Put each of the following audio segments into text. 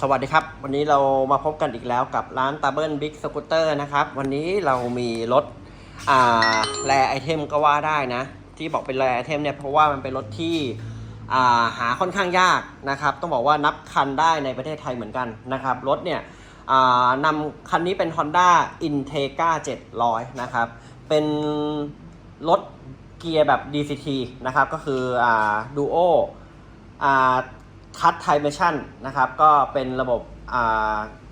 สวัสดีครับ วันนี้เรามาพบกันอีกแล้วกับร้านตาเบิลบิ๊กสกูตเตอร์นะครับ วันนี้เรามีรถอ่าแรไอเทมก็ว่าได้นะ ที่บอกเป็นแรไอเทมเนี่ยเพราะว่ามันเป็นรถที่อ่าหาค่อนข้างยากนะครับ ต้องบอกว่านับคันได้ในประเทศไทยเหมือนกันนะครับ รถเนี่ยนำคันนี้เป็น Honda Integra 700 นะครับ เป็นรถเกียร์แบบ DCT นะครับ ก็คืออ่า Duo อ่า ทัชไทเมชั่นนะครับก็เป็นระบบ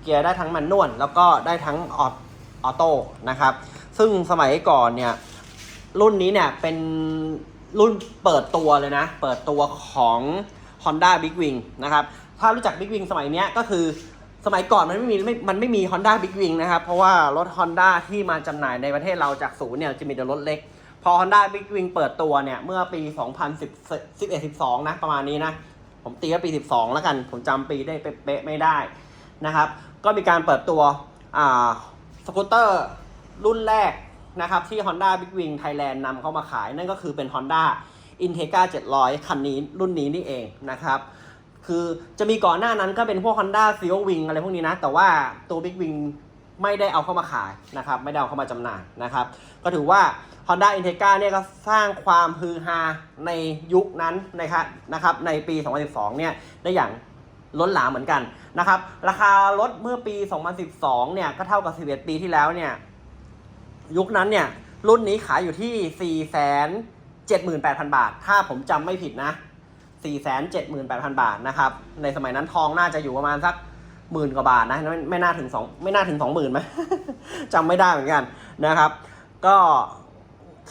เกียร์ได้ทั้งมันนวลแล้วก็ได้ทั้งอออโต้นะครับ ซึ่งสมัยก่อนเนี่ยรุ่นนี้เนี่ยเป็นรุ่นเปิดตัวเลยนะ เปิดตัวของ Honda Big Wing นะครับ ถ้ารู้จัก Big Wing สมัยเนี้ยก็คือสมัยก่อนมันไม่มีไม่มันไม่มี Honda Big Wing นะครับ เพราะว่ารถ Honda ที่มาจำหน่ายในประเทศเราจากศูนย์เนี่ยจะมีแต่รถเล็ก พอ Honda Big Wing เปิดตัวเนี่ย เมื่อปี 2011-12 นะ ประมาณนี้นะ ผมตีว่าปี 12 แล้วกัน ผมจำปีได้เป๊ะๆไม่ได้นะครับ ก็มีการเปิดตัวอ่าสกูตเตอร์รุ่นแรกนะครับที่ Honda Big Wing Thailand นำเข้ามาขาย นั่นก็คือเป็น Honda Integra 700 คันนี้รุ่นนี้นี่เองนะครับคือจะมีก่อนหน้านั้นก็เป็นพวก Honda s e a l Wing อะไรพวกนี้นะ แต่ว่าตัว Big Wing ไม่ได้เอาเข้ามาขายนะครับ ไม่ได้เอาเข้ามาจำหน่ายนะครับ ก็ถือว่า Honda Integra เนี่ยก็สร้างความฮือฮาในยุคนั้นนะครับนะครับในปี 2012 เนี่ยได้อย่างล้นหลามเหมือนกันนะครับราคารถเมื่อปี 2012 เนี่ยก็เท่ากับ 11 ปีที่แล้วเนี่ยยุคนั้นเนี่ยรุ่นนี้ขายอยู่ที่ 478,000 บาท ถ้าผมจำไม่ผิดนะ 478,000 บาทนะครับในสมัยนั้นทองน่าจะอยู่ประมาณสักหมื่นกว่าบาทนะไม่ไม่น่าถึงสองไม่น่าถึงสองหมื่นไหมจำไม่ได้เหมือนกันนะครับ ก็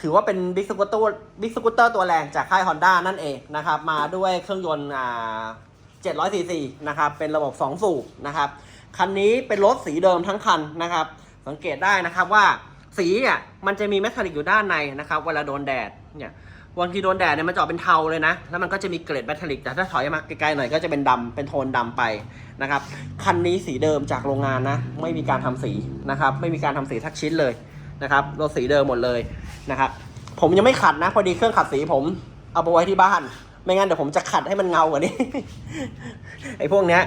ถือว่าเป็นบิ๊กสกูตเตอร์บิ๊กสกูตเตอร์ตัวแรงจากค่าย Honda นั่นเองนะครับ มาด้วยเครื่องยนต์อ่า700ซีซีนะครับ เป็นระบบ 2 สูบนะครับ คันนี้เป็นรถสีเดิมทั้งคันนะครับ สังเกตได้นะครับว่าสีเนี่ยมันจะมีแมททาลิกอยู่ด้านในนะครับ เวลาโดนแดดเนี่ยบางทีโดนแดดเนี่ยมันจะออกเป็นเทาเลยนะ แล้วมันก็จะมีเกล็ดแมททาลิก แต่ถ้าถอยมาไกลๆหน่อยก็จะเป็นดำเป็นโทนดำไปนะครับ คันนี้สีเดิมจากโรงงานนะ ไม่มีการทำสีนะครับ ไม่มีการทำสีทักชิ้นเลย นะครับรถสีเดิมหมดเลยนะครับ ผมยังไม่ขัดนะ พอดีเครื่องขัดสีผมเอาไปไว้ที่บ้าน ไม่งั้นเดี๋ยวผมจะขัดให้มันเงากว่านี้ ไอ้พวกเนี้ย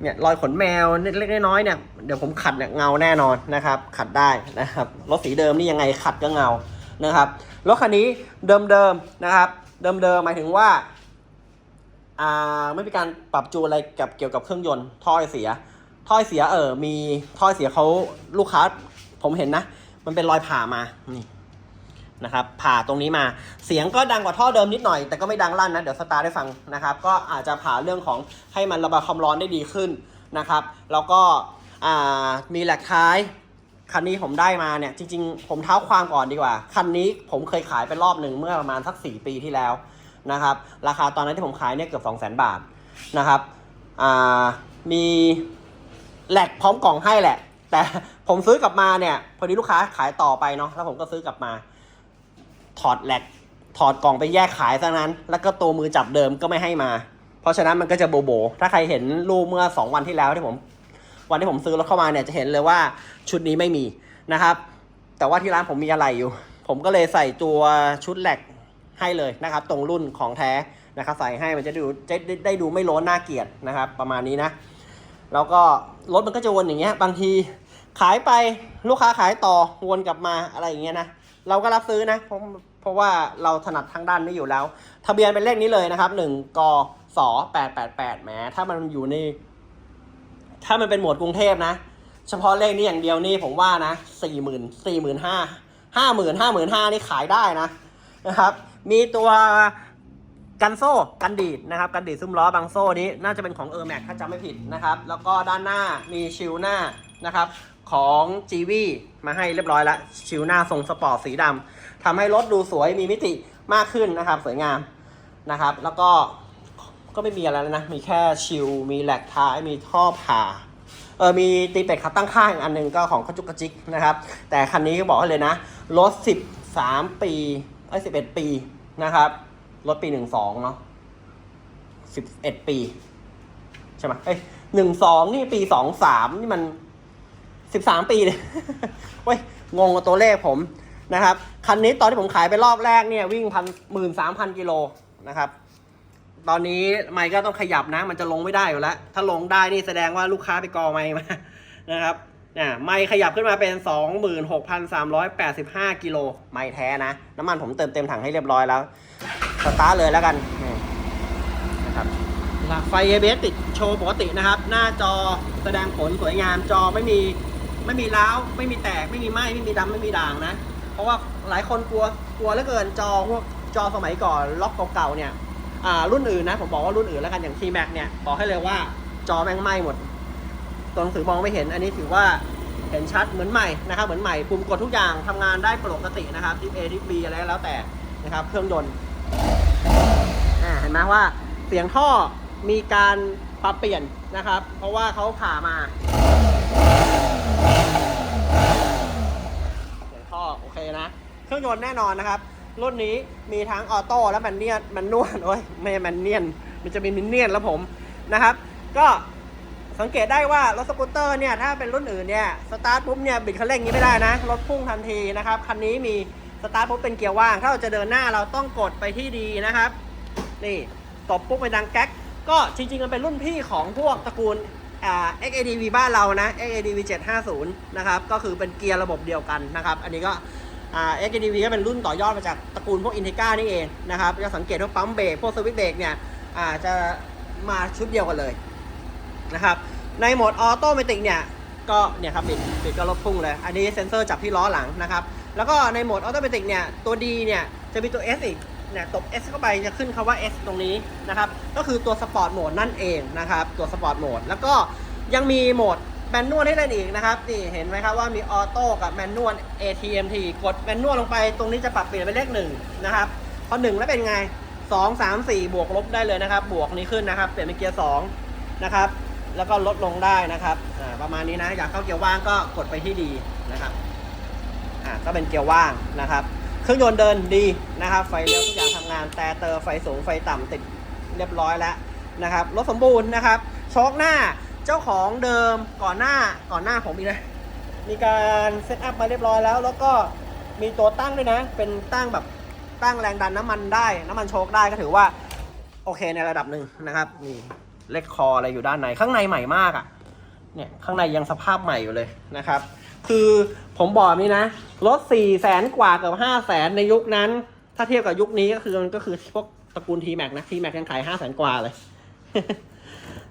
เนี่ยรอยขนแมวเล็กๆน้อยๆเนี่ยเดี๋ยวผมขัดเนี่ยเงาแน่นอนนะครับ ขัดได้นะครับรถสีเดิมนี่ยังไงขัดก็เงานะครับรถคันนี้เดิมๆนะครับ เดิมๆหมายถึงว่าอ่าไม่มีการปรับจูนอะไรกับเกี่ยวกับเครื่องยนต์ท่อเสียท่อเสียเออมีท่อไอเสียเขาลูกค้าผมเห็นนะ มันเป็นรอยผ่ามานี่นะครับผ่าตรงนี้มาเสียงก็ดังกว่าท่อเดิมนิดหน่อย แต่ก็ไม่ดังลั่นนะ เดี๋ยวสตาร์ได้ฟังนะครับ ก็อาจจะผ่าเรื่องของให้มันระบายความร้อนได้ดีขึ้นนะครับ แล้วก็มีแหลกท้ายคันนี้ผมได้มาเนี่ยจริง ๆ ผมเท้าความก่อนดีกว่า คันนี้ผมเคยขายไปรอบหนึ่งเมื่อประมาณสัก 4 ปีที่แล้วนะครับราคาตอนนั้นที่ผมขายเนี่ยเกือบ 2 0 0 0 0 0 บาทนะครับมีแหลกพร้อมกล่องให้แหละ แต่ผมซื้อกลับมาเนี่ย พอดีลูกค้าขายต่อไปเนาะแล้วผมก็ซื้อกลับมา ถอดแหลกถอดกล่องไปแยกขายซะนั้น แล้วก็ตัวมือจับเดิมก็ไม่ให้มา เพราะฉะนั้นมันก็จะโบโบ ถ้าใครเห็นรูปเมื่อ 2 วันที่แล้วที่ผม วันที่ผมซื้อรถเข้ามาเนี่ยจะเห็นเลยว่าชุดนี้ไม่มีนะครับ แต่ว่าที่ร้านผมมีอะไรอยู่ ผมก็เลยใส่ตัวชุดแหลกให้เลยนะครับ ตรงรุ่นของแท้นะครับใส่ให้มันจะดูจะได้ดูไม่โล้นน่าเกลียดนะครับ ประมาณนี้นะ แล้วก็รถมันก็จะวนอย่างเงี้ยบางที ขายไปลูกค้าขายต่อวนกลับมาอะไรอย่างเงี้ยนะเราก็รับซื้อนะเพราะเพราะว่าเราถนัดทางด้านนี้อยู่แล้ว ทะเบียนเป็นเลขนี้เลยนะครับหนึ่งกสแปดแปดแปดแหมถ้ามันอยู่ใน ถ้ามันเป็นหมวดกรุงเทพนะ เฉพาะเลขนี้อย่างเดียวนี่ผมว่านะสี่หมื่นสี่หมื่นห้าห้าหมื่นห้าหมื่นห้านี่ขายได้นะนะครับ มีตัวกันโซ่กันดีดนะครับ กันดีดซุ้มล้อบางโซ่นี้น่าจะเป็นของเออร์แม็กถ้าจำไม่ผิดนะครับ แล้วก็ด้านหน้ามีชิลหน้านะครับ ของ g ีวีมาให้เรียบร้อยแล้วชิลหน้าทรงสปอร์ตสีดำทำให้รถดูสวยมีมิติมากขึ้นนะครับ สวยงามนะครับ แล้วก็ก็ไม่มีอะไรแล้วนะ มีแค่ชิลมีแหลกท้ายมีท่อผ่าเออมีตีเป็ดขับตั้งข้างอีกอันหนึงก็ของกระจุกกระจิกนะครับ แต่คันนี้ก็บอกให้เลยนะรถ13 ปีเอ้11 ปีนะครับรถปี 12เนาะ11 ปี ใช่ไหมเอ้ย12 นี่ปี 23 นี่มัน 13 ปีเลยเว้ยงงกับตัวเลขผมนะครับคันนี้ตอนที่ผมขายไปรอบแรกเนี่ยวิ่งพันหมื่นสามพันกิโลนะครับ ตอนนี้ไมค์ก็ต้องขยับนะ มันจะลงไม่ได้อยู่แล้ว ถ้าลงได้นี่แสดงว่าลูกค้าไปกอไมค์มานะครับเนี่ยไมค์ขยับขึ้นมาเป็น 26,385 กิโลไมค์แท้นะ น้ำมันผมเติมเต็มถังให้เรียบร้อยแล้ว สตาร์เลยแล้วกันนี่นะครับหลักไฟ ABS ติดโชว์ปกตินะครับ หน้าจอแสดงผลสวยงามจอไม่มี ไม่มีร้าวไม่มีแตกไม่มีไหม้ไม่มีดำไม่มีด่างนะ เพราะว่าหลายคนกลัวกลัวเหลือเกินจอพวกจอสมัยก่อนล็อกเก่าๆเนี่ยอ่ารุ่นอื่นนะผมบอกว่ารุ่นอื่นแล้วกันอย่าง T-Max เนี่ยบอกให้เลยว่าจอแม่งไหม้หมดตัวหนังสือมองไม่เห็นอันนี้ถือว่าเห็นชัดเหมือนใหม่นะครับเหมือนใหม่ปุ่มกดทุกอย่างทำงานได้ปกตินะครับทิป A ทิป B อะไรแล้วแต่นะครับเครื่องยนต์อ่าเห็นไหมว่าเสียงท่อมีการปรับเปลี่ยนนะครับ เพราะว่าเขาผ่ามา เสียงท่อโอเค นะ เครื่องยนต์แน่นอนนะครับ รุ่นนี้มีทั้งออโต้และแมนเนียนแมนนวลโอ้ยไม่แมนเนียน มันจะมีมินเนียนแล้วผมนะครับ ก็สังเกตได้ว่ารถสกูตเตอร์เนี่ยถ้าเป็นรุ่นอื่นเนี่ยสตาร์ทปุ๊บเนี่ยบิดคันเร่งอย่างนี้ไม่ได้นะรถพุ่งทันทีนะครับคันนี้มีสตาร์ทปุ๊บเป็นเกียร์ว่าง ถ้าเราจะเดินหน้าเราต้องกดไปที่ดีนะครับ นี่ตบปุ๊บไปดังแก๊กก็จริงๆมันเป็นรุ่นพี่ของพวกตระกูลอ่า XADV บ้านเรานะ XADV 750 นะครับ ก็คือเป็นเกียร์ระบบเดียวกันนะครับ อันนี้ก็ เอ่า XADV ก็เป็นรุ่นต่อยอดมาจากตระกูลพวก Integra นี่เองนะครับจะสังเกตว่าปั๊มเบรกพวกสวิตช์เบรกเนี่ยจะมาชุดเดียวกันเลยนะครับในโหมดออโตเมติกเนี่ยก็เนี่ยครับบิดบิดก็ลดพุ่งเลย อันนี้เซ็นเซอร์จับที่ล้อหลังนะครับ แล้วก็ในโหมดออโตเมติกเนี่ยตัว D เนี่ยจะมีตัว S อีกเนี่ยตบ S เข้าไปจะขึ้นคำว่า S ตรงนี้นะครับ ก็คือตัวสปอร์ตโหมดนั่นเองนะครับ ตัวสปอร์ตโหมดแล้วก็ยังมีโหมด มนนวลให้เล่นอีกนะครับนี่เห็นไหมครับว่ามีออโต้กับแมนนวล ATMT กดแมนนวลลงไปตรงนี้จะปรับเปลี่ยนเป็นเลขหนึ่งนะครับพอหนึ่งแล้วเป็นไง2 3 4บวกลบได้เลยนะครับ บวกนี้ขึ้นนะครับ เปลี่ยนเป็นเกียร์2นะครับ แล้วก็ลดลงได้นะครับประมาณนี้นะ อยากเข้าเกียร์ว่างก็กดไปที่ดีนะครับอ่าก็เป็นเกียร์ว่างนะครับ เครื่องยนต์เดินดีนะครับ ไฟเลี้ยวทุกอย่างทำงาน แต่เตอร์ไฟสูงไฟต่ำติดเรียบร้อยแล้วนะครับ รถสมบูรณ์นะครับ โชคหน้า เจ้าของเดิมก่อนหน้าก่อนหน้าผมอีกนะ มีการเซตอัพมาเรียบร้อยแล้ว แล้วก็มีตัวตั้งด้วยนะ เป็นตั้งแบบตั้งแรงดันน้ำมันได้ น้ำมันโชคได้ก็ถือว่า โอเคในระดับหนึ่งนะครับนี่เล็กคออะไรอยู่ด้านในข้างในใหม่มากอะ่ะเนี่ยข้างในยังสภาพใหม่อยู่เลยนะครับ คือผมบอกนี้นะรถ4ี่แสนกว่าเกือบห้าแสนในยุคนั้น ถ้าเทียบกับยุคนี้ก็คือมันก็คือพวกตระกูล T Max นะ T Max ยังขายห้าแสนกว่าเลย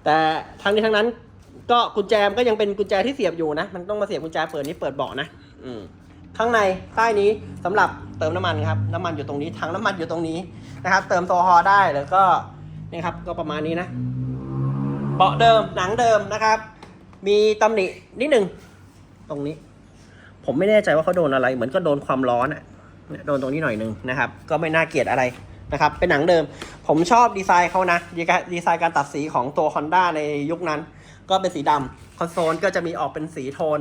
แต่ทั้งนี้ทั้งนั้น ก็กุญแจมนก็ยังเป็นกุญแจที่เสียบอยู่นะ มันต้องมาเสียบกุญแจเปิดนี้เปิดเบาะนะ อืมข้างในใต้นี้สำหรับเติมน้ำมันครับ น้ำมันอยู่ตรงนี้ถังน้ำมันอยู่ตรงนี้นะครับ เติมโซฮอล์ได้แล้วก็นี่ครับ ก็ประมาณนี้นะเบาะเดิมหนังเดิมนะครับ มีตำหนินิดหนึ่งตรงนี้ ผมไม่แน่ใจว่าเขาโดนอะไร เหมือนก็โดนความร้อนอะเนี่ยโดนตรงนี้หน่อยหนึงนะครับ ก็ไม่น่าเกลียดอะไร นะครับ เป็นหนังเดิม ผมชอบดีไซน์เขานะ ดีไซน์การตัดสีของตัว Honda ในยุคนั้น ก็เป็นสีดำคอนโซลก็จะมีออกเป็นสีโทน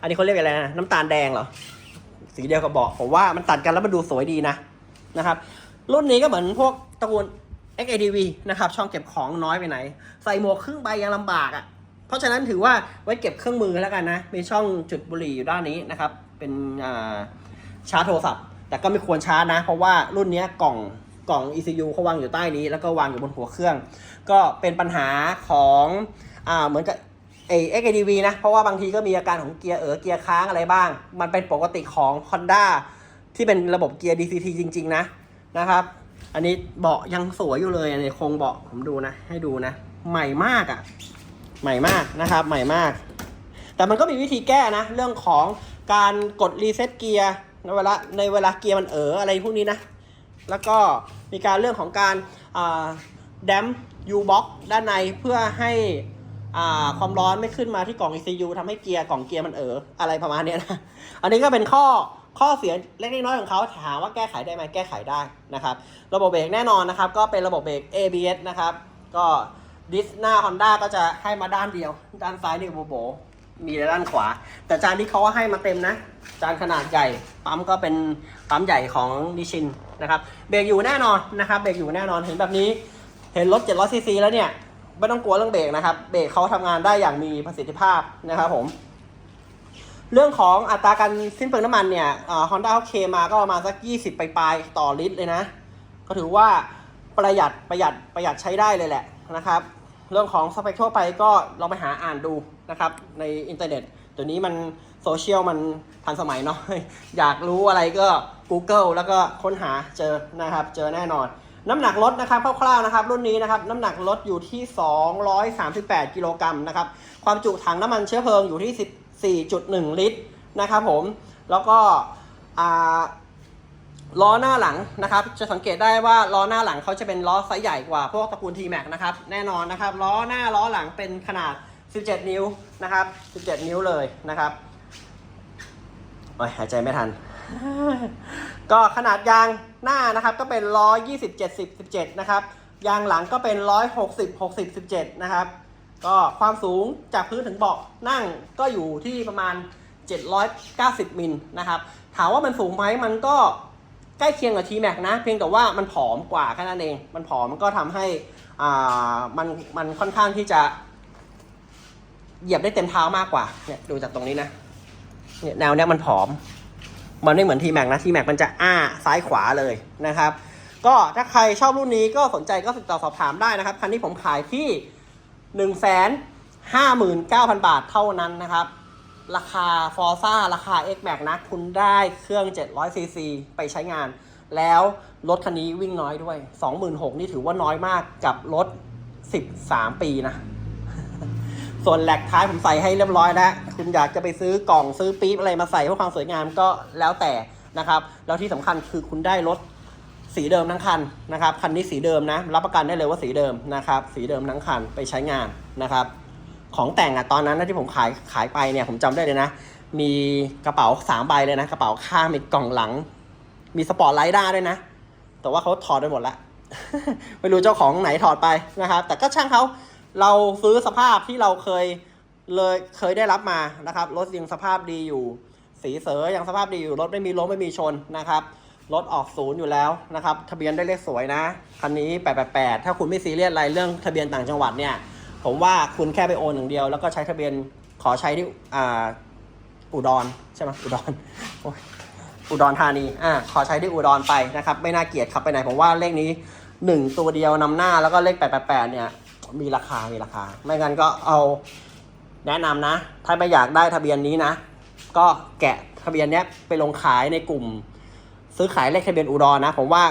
อันนี้เขาเรียกอะไรนะ น้ำตาลแดงเหรอ สีเดียวกับเบาะผมว่ามันตัดกันแล้วมันดูสวยดีนะนะครับ รุ่นนี้ก็เหมือนพวกตระกูล XADV นะครับ ช่องเก็บของน้อยไปไหน ใส่หมวกครึ่งใบยังลำบากอะ่ะ เพราะฉะนั้นถือว่าไว้เก็บเครื่องมือแล้วกันนะ มีช่องจุดบุหรี่อยู่ด้านนี้นะครับ เป็นชาร์จโทรศัพท์ แต่ก็ไม่ควรชาร์จนะ เพราะว่ารุ่นนี้กล่อง กล่อง ECU เขาวางอยู่ใต้นี้ แล้วก็วางอยู่บนหัวเครื่อง ก็เป็นปัญหาของอ่าเหมือนกับเอ XADV นะ เพราะว่าบางทีก็มีอาการของเกียร์เออเกียร์ค้างอะไรบ้าง มันเป็นปกติของ Honda ที่เป็นระบบเกียร์ DCT จริง ๆ นะนะครับ อันนี้เบาะยังสวยอยู่เลยอันนี้โครงเบาะผมดูนะ ให้ดูนะ ใหม่มากอะ่ะ ใหม่มากนะครับ ใหม่มาก แต่มันก็มีวิธีแก้นะ เรื่องของการกดรีเซ็ตเกียร์ในเวลาในเวลาเกียร์มันเอออะไรพวกนี้นะ แล้วก็มีการเรื่องของการแดมยูบ็อกด้านในเพื่อให้ความร้อนไม่ขึ้นมาที่กล่อง ECU ทำให้เกียร์กล่องเกียร์มันเอออะไรประมาณนี้นะ อันนี้ก็เป็นข้อข้อเสียเล็กน้อยของเขาถามว่าแก้ไขได้ไหมแก้ไขได้นะครับ ระบบเบรกแน่นอนนะครับ ก็เป็นระบบเบรก ABS นะครับ ก็ดิสหน้า Honda ก็จะให้มาด้านเดียว ด้านซ้ายนี่โบโบ มีด้านขวา แต่จานที่เขาให้มาเต็มนะ จานขนาดใหญ่ ปั๊มก็เป็นปั๊มใหญ่ของดิชิน นะครับเบรกอยู่แน่นอนนะครับเบรกอยู่แน่นอนเห็นแบบนี้เห็นรถ700ซีซีแล้วเนี่ยไม่ต้องกลัวเรื่องเบรกนะครับเบรกเขาทำงานได้อย่างมีประสิทธิภาพนะครับผมเรื่องของอัตราการสิ้นเปลืองน้ำมันเนี่ยฮอนด้าเขาเคมาก็ประมาณสัก 20 ปลายๆต่อลิตรเลยนะ ก็ถือว่าประหยัดประหยัดประหยัดใช้ได้เลยแหละนะครับ เรื่องของสเปคทั่วไปก็ลองไปหาอ่านดูนะครับในอินเทอร์เน็ตเดี๋ยวนี้มัน โซเชียลมันทันสมัยเนาะอยากรู้อะไรก็ Google แล้วก็ค้นหาเจอนะครับ เจอแน่นอน น้ำหนักรถนะครับคร่าวๆนะครับ รุ่นนี้นะครับน้ำหนักรถอยู่ที่ 238 กิโลกรัมนะครับ ความจุถังน้ำมันเชื้อเพลิงอยู่ที่ 14.1 ลิตรนะครับผมแล้วก็ล้อหน้าหลังนะครับ จะสังเกตได้ว่าล้อหน้าหลังเขาจะเป็นล้อไซส์ใหญ่กว่าพวกตระกูล T-Max นะครับ แน่นอนนะครับ ล้อหน้าล้อหลังเป็นขนาด 17 นิ้วนะครับ 17 นิ้วเลยนะครับ หายใจไม่ทัน ก็ขนาดยางหน้านะครับก็เป็น 120 70 17 นะครับ ยางหลังก็เป็น 160 60 17 นะครับ ก็ความสูงจากพื้นถึงเบาะนั่งก็อยู่ที่ประมาณ 790 มิลนะครับ ถามว่ามันสูงไหมมันก็ใกล้เคียงกับ T-Max นะ เพียงแต่ว่ามันผอมกว่าแค่นั้นเอง มันผอมมันก็ทำให้อ่ามันมันค่อนข้างที่จะเหยียบได้เต็มเท้ามากกว่าเนี่ยดูจากตรงนี้นะ เนี่ยแนวเนี้ยมันผอม มันไม่เหมือน T-Max นะ T-Max มันจะอ้าซ้ายขวาเลยนะครับ ก็ถ้าใครชอบรุ่นนี้ก็สนใจก็ติดต่อสอบถามได้นะครับ คันนี้ผมขายที่1 5 9 0 0 0บาทเท่านั้นนะครับ ราคา f o r z a ราคา X Max นะ คุณได้เครื่อง 700 cc ไปใช้งาน แล้วรถคันนี้วิ่งน้อยด้วย 26,000นี่ถือว่าน้อยมากกับรถ 13 ปีนะ ส่วนแหลกท้ายผมใส่ให้เรียบร้อยแล้วคุณอยากจะไปซื้อกล่องซื้อปี๊บอะไรมาใส่เพื่อความสวยงามก็แล้วแต่นะครับ แล้วที่สำคัญคือคุณได้รถสีเดิมทั้งคันนะครับ คันนี้สีเดิมนะ รับประกันได้เลยว่าสีเดิมนะครับ สีเดิมทั้งคันไปใช้งานนะครับ ของแต่งอะตอนนั้นนะที่ผมขายขายไปเนี่ยผมจำได้เลยนะ มีกระเป๋าสามใบเลยนะ กระเป๋าข้างมีกล่องหลัง มีสปอร์ตไลท์ด้าด้วยนะ แต่ว่าเขาถอดไปหมดละ ไม่รู้เจ้าของไหนถอดไปนะครับ แต่ก็ช่างเขา เราซื้อสภาพที่เราเคยเลยเคยได้รับมานะครับรถยังสภาพดีอยู่ สีเสือยังสภาพดีอยู่รถไม่มีล้มไม่มีชนนะครับรถออกศูนย์อยู่แล้วนะครับ ทะเบียนได้เลขสวยนะคันนี้ 888 ถ้าคุณไม่ซีเรียสอะไรเรื่องทะเบียนต่างจังหวัดเนี่ย ผมว่าคุณแค่ไปโอนอย่างเดียว แล้วก็ใช้ทะเบียนขอใช้ที่อ่าอุดรใช่ไหมอุดรอุดรธานีอ่าขอใช้ที่อุดรไปนะครับ ไม่น่าเกลียดขับไปไหนผมว่าเลขนี้หนึ่งตัวเดียวนำหน้าแล้วก็เลข 888 เนี่ย มีราคา มีราคา ไม่งั้นก็เอาแนะนำนะ ถ้าไม่อยากได้ทะเบียนนี้นะ ก็แกะทะเบียนเนี้ยไปลงขายในกลุ่ม ซื้อขายเลขทะเบียนอุดรนะ ผมว่า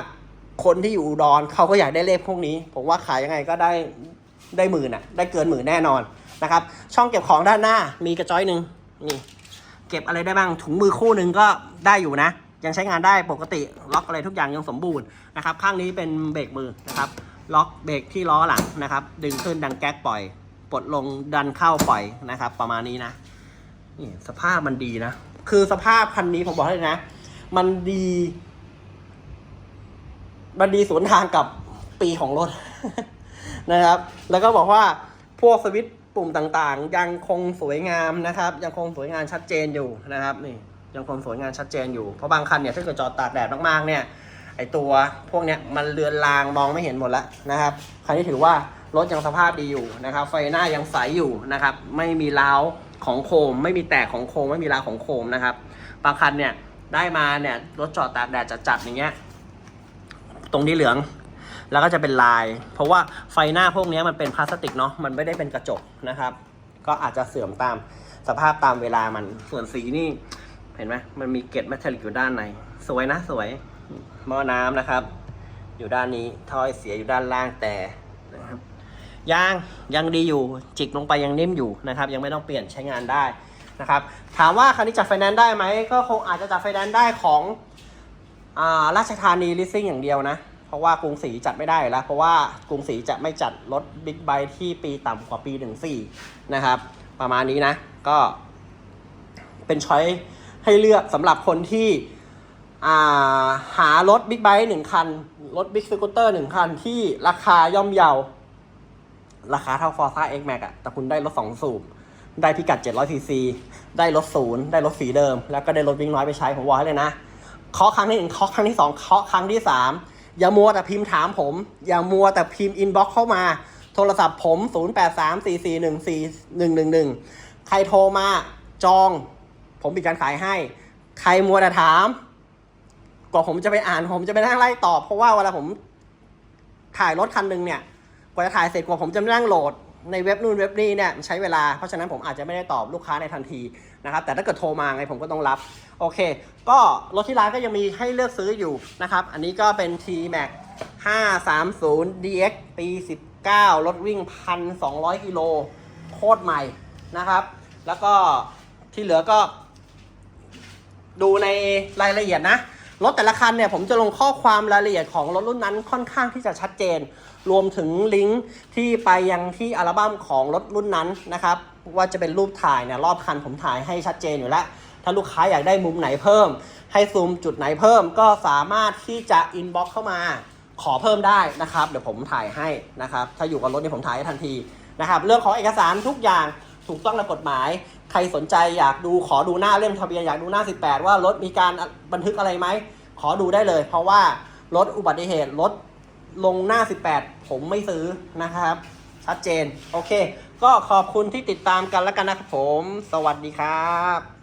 คนที่อยู่อุดรเขาก็อยากได้เลขพวกนี้ ผมว่าขายยังไงก็ได้ได้หมื่นอะได้เกินหมื่นแน่นอนนะครับ ช่องเก็บของด้านหน้ามีกระจ้อยหนึ่งนี่เก็บอะไรได้บ้างถุงมือคู่หนึ่งก็ได้อยู่นะ ยังใช้งานได้ปกติล็อกอะไรทุกอย่างยังสมบูรณ์นะครับ ข้างนี้เป็นเบรกมือนะครับ ล็อกเบรกที่ล้อหลังนะครับ ดึงขึ้นดังแก๊กปล่อย ปลดลงดันเข้าปล่อยนะครับ ประมาณนี้นะนี่สภาพมันดีนะ คือสภาพคันนี้ผมบอกเลยนะ มันดี มันดีสวนทางกับปีของรถนะครับ แล้วก็บอกว่าพวกสวิตช์ปุ่มต่างๆ ยังคงสวยงามนะครับ ยังคงสวยงามชัดเจนอยู่นะครับ นี่ยังคงสวยงามชัดเจนอยู่ เพราะบางคันเนี่ยถ้าเกิดจอดตากแดดมากๆเนี่ย ไอตัวพวกเนี้ยมันเลือนลางมองไม่เห็นหมดแล้วนะครับคันนี้ถือว่ารถยังสภาพดีอยู่นะครับ ไฟหน้ายังใสอยู่นะครับ ไม่มีร้าวของโคม ไม่มีแตกของโคม ไม่มีร้าวของโคมนะครับบางคันเนี่ยได้มาเนี่ยรถจอดตากแดดจัดๆอย่างเงี้ย ตรงนี้เหลือง แล้วก็จะเป็นลาย เพราะว่าไฟหน้าพวกนี้มันเป็นพลาสติกเนาะมันไม่ได้เป็นกระจกนะครับ ก็อาจจะเสื่อมตามสภาพตามเวลามันส่วนสีนี่เห็นไหมมันมีเกล็ดแมทเทอริกอยู่ด้านใน สวยนะสวย หม้อน้ำนะครับ อยู่ด้านนี้ถ้อยเสียอยู่ด้านล่างแต่นะครับยางยังดีอยู่จิกลงไปยังนิ่มอยู่นะครับ ยังไม่ต้องเปลี่ยนใช้งานได้นะครับ ถามว่าคันนี้จัดไฟแนนซ์ได้ไหมก็คงอาจจะจัดไฟแนนซ์ได้ของอ่าราชธานีลิสซิ่งอย่างเดียวนะ เพราะว่ากรุงศรีจัดไม่ได้แล้ว เพราะว่ากรุงศรีจะไม่จัดรถบิ๊กไบค์ที่ปีต่ำกว่าปีหนึ่งสี่นะครับ ประมาณนี้นะก็เป็นช้อยให้เลือกสำหรับคนที่ หารถบิ๊กไบค์หนึ่งคัน รถบิ๊กสกูตเตอร์หนึ่งคันที่ราคาย่อมเยา ราคาเท่า Forza X Max อะแต่คุณได้รถ2สูบ ได้พิกัด 700 cc ได้รถศูนย์ได้รถสีเดิม แล้วก็ได้รถวิ่งน้อยไปใช้ผมบอกให้เลยนะเคาะครั้งที่หนึ่งเคาะครั้งที่สองเคาะครั้งที่สามอย่ามัวแต่พิมพ์ถามผม อย่ามัวแต่พิมพ์อินบ็อกเข้ามา โทรศัพท์ผม 0834414111 ใครโทรมาจอง ผมปิดการขายให้ ใครมัวแต่ถาม กว่าผมจะไปอ่านผมจะไปนั่งไล่ตอบเพราะว่าเวลาผมถ่ายรถคันหนึ่งเนี่ย กว่าจะถ่ายเสร็จกว่าผมจะนั่งโหลดในเว็บนู่นเว็บนี้เนี่ยมันใช้เวลา เพราะฉะนั้นผมอาจจะไม่ได้ตอบลูกค้าในทันทีนะครับ แต่ถ้าเกิดโทรมาไงผมก็ต้องรับ โอเค ก็รถที่ร้านก็ยังมีให้เลือกซื้ออยู่นะครับ อันนี้ก็เป็น T-Max 530 DX ปี 19 รถวิ่ง 1,200 กิโลโคตรใหม่นะครับ แล้วก็ที่เหลือก็ดูในรายละเอียดนะ รถแต่ละคันเนี่ยผมจะลงข้อความรายละเอียดของรถรุ่นนั้นค่อนข้างที่จะชัดเจน รวมถึงลิงก์ที่ไปยังที่อัลบั้มของรถรุ่นนั้นนะครับว่าจะเป็นรูปถ่ายเนี่ยรอบคันผมถ่ายให้ชัดเจนอยู่แล้ว ถ้าลูกค้าอยากได้มุมไหนเพิ่ม ให้ซูมจุดไหนเพิ่ม ก็สามารถที่จะอินบ็อกเข้ามาขอเพิ่มได้นะครับ เดี๋ยวผมถ่ายให้นะครับ ถ้าอยู่กับรถเนี่ยผมถ่ายให้ทันทีนะครับ เรื่องของเอกสารทุกอย่าง ถูกต้องตามกฎหมาย ใครสนใจอยากดูขอดูหน้าเล่มทะเบียนอยากดูหน้า 18 ว่ารถมีการบันทึกอะไรไหม ขอดูได้เลย เพราะว่ารถอุบัติเหตุรถลงหน้า 18 ผมไม่ซื้อนะครับ ชัดเจน โอเค ก็ขอบคุณที่ติดตามกันแล้วกันนะครับผม สวัสดีครับ